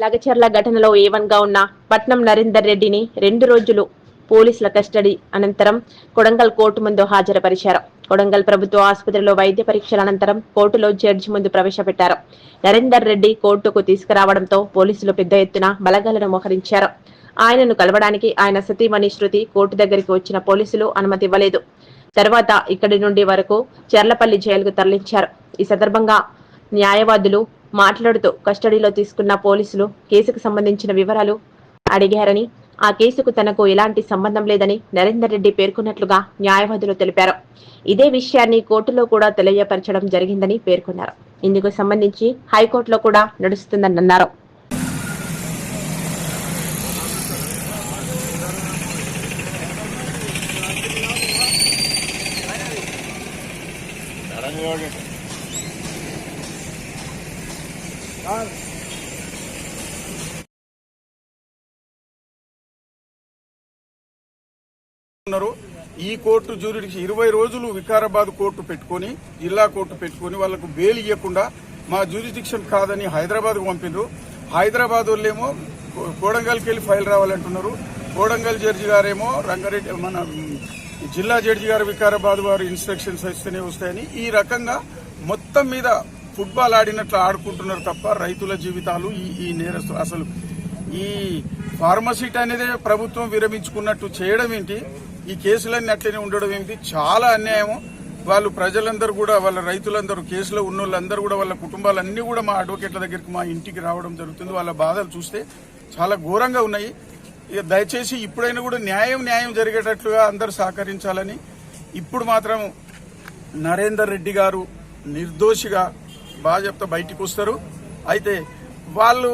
లగచర్ల ఘటనలో ఏవన్గా ఉన్న పట్నం నరేందర్ రెడ్డిని రెండు రోజులు పోలీసుల కస్టడీ అనంతరం కొడంగల్ కోర్టు ముందు హాజరుపరిచారు. కొడంగల్ ప్రభుత్వ ఆసుపత్రిలో వైద్య పరీక్షల అనంతరం కోర్టులో జడ్జి ముందు ప్రవేశపెట్టారు. నరేందర్ రెడ్డి కోర్టుకు తీసుకురావడంతో పోలీసులు పెద్ద ఎత్తున బలగాలను మోహరించారు. ఆయనను కలవడానికి ఆయన సతీమణి శృతి కోర్టు దగ్గరికి వచ్చిన పోలీసులు అనుమతి ఇవ్వలేదు. తర్వాత ఇక్కడి నుండి వరకు చెర్లపల్లి జైలుకు తరలించారు. ఈ సందర్భంగా న్యాయవాదులు మాట్లాడుతూ కస్టడీలో తీసుకున్న పోలీసులు కేసుకు సంబంధించిన వివరాలు అడిగారని ఆ కేసుకు తనకు ఎలాంటి సంబంధం లేదని నరేందర్ రెడ్డి పేర్కొన్నట్లుగా న్యాయవాదులు తెలిపారు. ఇదే విషయాన్ని కోర్టులో కూడా తెలియపరచడం జరిగిందని పేర్కొన్నారు. ఇందుకు సంబంధించి హైకోర్టులో కూడా నడుస్తుందని ఉన్నారు ఈ కోర్టు జ్యూరిడికి ఇరవై రోజులు వికారాబాద్ కోర్టు పెట్టుకొని జిల్లా కోర్టు పెట్టుకొని వాళ్ళకు బెయిల్ ఇవ్వకుండా మా జ్యూరిడిక్షన్ కాదని హైదరాబాద్ పంపిండ్రు హైదరాబాద్ వాళ్ళేమో కోడంగల్కి వెళ్ళి ఫైల్ రావాలంటున్నారు. కోడంగల్ జడ్జి గారేమో రంగారెడ్డి మన జిల్లా జడ్జి గారు వికారాబాద్ వారు ఇన్స్ట్రక్షన్స్ వస్తేనే వస్తాయని ఈ రకంగా మొత్తం మీద ఫుట్బాల్ ఆడినట్లు ఆడుకుంటున్నారు తప్ప రైతుల జీవితాలు ఈ ఈ నేరస్తు అసలు ఈ ఫార్మసీట్ అనేది ప్రభుత్వం విరమించుకున్నట్టు చేయడం ఏంటి? ఈ కేసులన్నీ అట్లనే ఉండడం ఏంటి? చాలా అన్యాయం వాళ్ళు ప్రజలందరూ కూడా వాళ్ళ రైతులందరూ కేసులో ఉన్న వాళ్ళందరూ కూడా వాళ్ళ కుటుంబాలన్నీ కూడా మా అడ్వకేట్ల దగ్గరికి మా ఇంటికి రావడం జరుగుతుంది. వాళ్ళ బాధలు చూస్తే చాలా ఘోరంగా ఉన్నాయి. ఇక దయచేసి ఇప్పుడైనా కూడా న్యాయం న్యాయం జరిగేటట్లుగా అందరూ సహకరించాలని ఇప్పుడు మాత్రం నరేందర్ రెడ్డి గారు నిర్దోషిగా బాగా చెప్తా బయటికి వస్తారు అయితే వాళ్ళు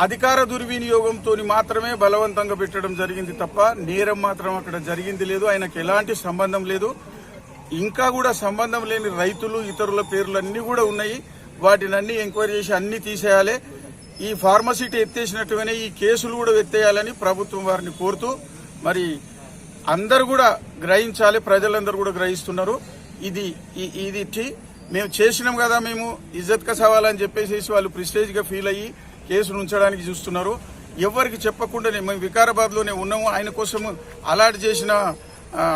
అధికార దుర్వినియోగంతో మాత్రమే బలవంతంగా పెట్టడం జరిగింది తప్ప నేరం మాత్రం అక్కడ జరిగింది లేదు. ఆయనకు ఎలాంటి సంబంధం లేదు. ఇంకా కూడా సంబంధం లేని రైతులు ఇతరుల పేర్లు కూడా ఉన్నాయి. వాటిని అన్ని ఎంక్వైరీ చేసి అన్ని తీసేయాలి. ఈ ఫార్మసిటీ ఎత్తేసినట్టుగానే ఈ కేసులు కూడా ఎత్తేయాలని ప్రభుత్వం వారిని కోరుతూ మరి అందరు కూడా గ్రహించాలి. ప్రజలందరూ కూడా గ్రహిస్తున్నారు. ఇది ఈ- ఇది టీ మేము చేసినాం కదా మేము. ఇజ్జత్ కా సవాల్ అని చెప్పేసి వాళ్ళు ప్రిస్టేజ్గా ఫీల్ అయ్యి కేసును ఉంచడానికి చూస్తున్నారు. ఎవరికి చెప్పకుండానే మేము వికారాబాద్లోనే ఉన్నాము. ఆయన కోసం అలాట్ చేసిన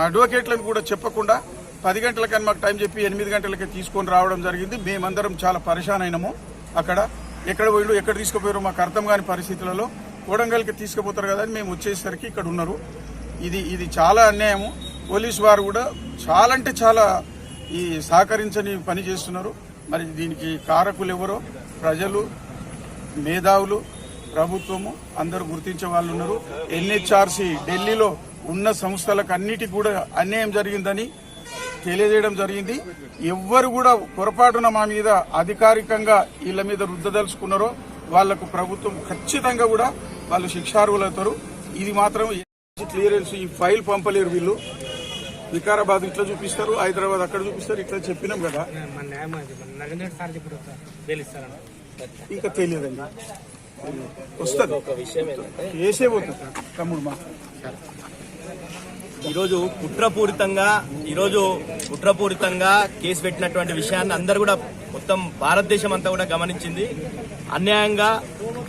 అడ్వకేట్లను కూడా చెప్పకుండా పది గంటలకని మాకు టైం చెప్పి ఎనిమిది గంటలకి తీసుకొని రావడం జరిగింది. మేమందరం చాలా పరిశాన్ అయినాము అక్కడ. ఎక్కడ పోయిండు ఎక్కడ తీసుకుపోయారు మాకు అర్థం కాని పరిస్థితులలో కోడంగల్కి తీసుకుపోతారు కదా అని మేము వచ్చేసరికి ఇక్కడ ఉన్నారు. ఇది ఇది చాలా అన్యాయము. పోలీసు వారు కూడా చాలా అంటే చాలా ఈ సహకరించని పని చేస్తున్నారు. మరి దీనికి కారకులు ఎవరో? ప్రజలు మేధావులు ప్రభుత్వము అందరూ గుర్తించే వాళ్ళు ఉన్నారు. ఎన్హెచ్ఆర్సి ఢిల్లీలో ఉన్న సంస్థలకు అన్నిటికీ కూడా అన్యాయం జరిగిందని తెలియజేయడం జరిగింది. ఎవ్వరు కూడా పొరపాటున మా మీద అధికారికంగా వీళ్ళ మీద రుద్దదలుచుకున్నారో వాళ్ళకు ప్రభుత్వం ఖచ్చితంగా కూడా వాళ్ళు శిక్షార్హులవుతారు. ఇది మాత్రం క్లియరెన్స్ ఈ ఫైల్ పంపలేరు వీళ్ళు. వికారాబాద్ ఇట్లా చూపిస్తారు హైదరాబాద్ అక్కడ చూపిస్తారు ఇట్లా చెప్పినాం కదా. ఇంకా తెలియదండి. వస్తుంది. ఒక విషయం ఏంటంటే వేసే పోతుంది. తమ్ముడు మా ఈరోజు కుట్రపూరితంగా ఈరోజు కుట్రపూరితంగా కేసు పెట్టినటువంటి విషయాన్ని అందరూ కూడా మొత్తం భారతదేశం అంతా కూడా గమనించింది. అన్యాయంగా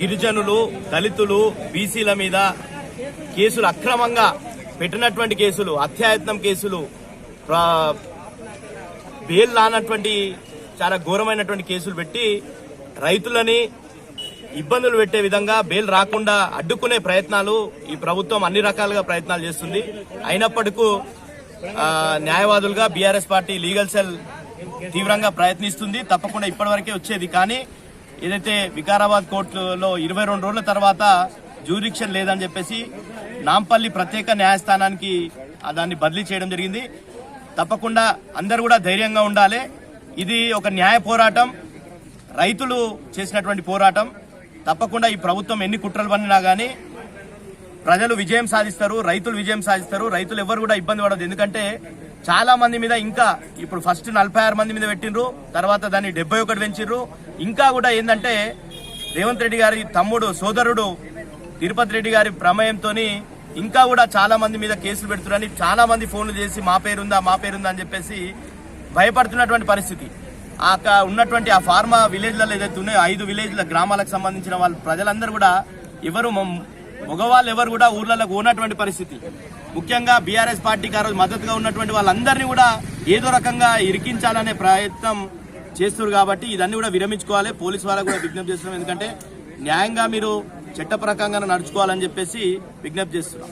గిరిజనులు దళితులు బీసీల మీద కేసులు అక్రమంగా పెట్టినటువంటి కేసులు అత్యాయత్నం కేసులు బెయిల్ రానటువంటి చాలా ఘోరమైనటువంటి కేసులు పెట్టి రైతులని ఇబ్బందులు పెట్టే విధంగా బెయిల్ రాకుండా అడ్డుకునే ప్రయత్నాలు ఈ ప్రభుత్వం అన్ని రకాలుగా ప్రయత్నాలు చేస్తుంది. అయినప్పటికీ న్యాయవాదులుగా బీఆర్ఎస్ పార్టీ లీగల్ సెల్ తీవ్రంగా ప్రయత్నిస్తుంది. తప్పకుండా ఇప్పటివరకే వచ్చేది. కానీ ఏదైతే వికారాబాద్ కోర్టులో ఇరవై రెండు రోజుల తర్వాత జ్యూరిక్షన్ లేదని చెప్పేసి నాంపల్లి ప్రత్యేక న్యాయస్థానానికి దాన్ని బదిలీ చేయడం జరిగింది. తప్పకుండా అందరూ కూడా ధైర్యంగా ఉండాలి. ఇది ఒక న్యాయ పోరాటం. రైతులు చేసినటువంటి పోరాటం తప్పకుండా ఈ ప్రభుత్వం ఎన్ని కుట్రలు పన్నినా గానీ ప్రజలు విజయం సాధిస్తారు రైతులు విజయం సాధిస్తారు రైతులు ఎవరు కూడా ఇబ్బంది పడదు. ఎందుకంటే చాలా మంది మీద ఇంకా ఇప్పుడు ఫస్ట్ నలభై ఆరు మంది మీద పెట్టిండ్రు తర్వాత దాన్ని డెబ్బై ఒకటి పెంచిర్రు. ఇంకా కూడా ఏంటంటే రేవంత్ రెడ్డి గారి తమ్ముడు సోదరుడు తిరుపతి రెడ్డి గారి ప్రమేయంతో ఇంకా కూడా చాలా మంది మీద కేసులు పెడుతున్నారని చాలా మంది ఫోన్లు చేసి మా పేరుందా మా పేరుందా అని చెప్పేసి భయపడుతున్నటువంటి పరిస్థితి. ఆ ఉన్నటువంటి ఆ ఫార్మా విలేజ్లలో ఏదైతే ఉన్నాయో ఐదు విలేజ్ల గ్రామాలకు సంబంధించిన వాళ్ళ ప్రజలందరూ కూడా ఎవరు మగవాళ్ళు ఎవరు కూడా ఊర్లలోకి ఉన్నటువంటి పరిస్థితి. ముఖ్యంగా బీఆర్ఎస్ పార్టీకి ఆ రోజు మద్దతుగా ఉన్నటువంటి వాళ్ళందరినీ కూడా ఏదో రకంగా ఇరికించాలనే ప్రయత్నం చేస్తున్నారు కాబట్టి ఇదన్నీ కూడా విరమించుకోవాలి. పోలీసు వాళ్ళకు కూడా విజ్ఞప్తి చేస్తున్నాం. ఎందుకంటే న్యాయంగా మీరు చట్ట ప్రకారంగా నడుచుకోవాలని చెప్పేసి విజ్ఞప్తి చేస్తున్నాం.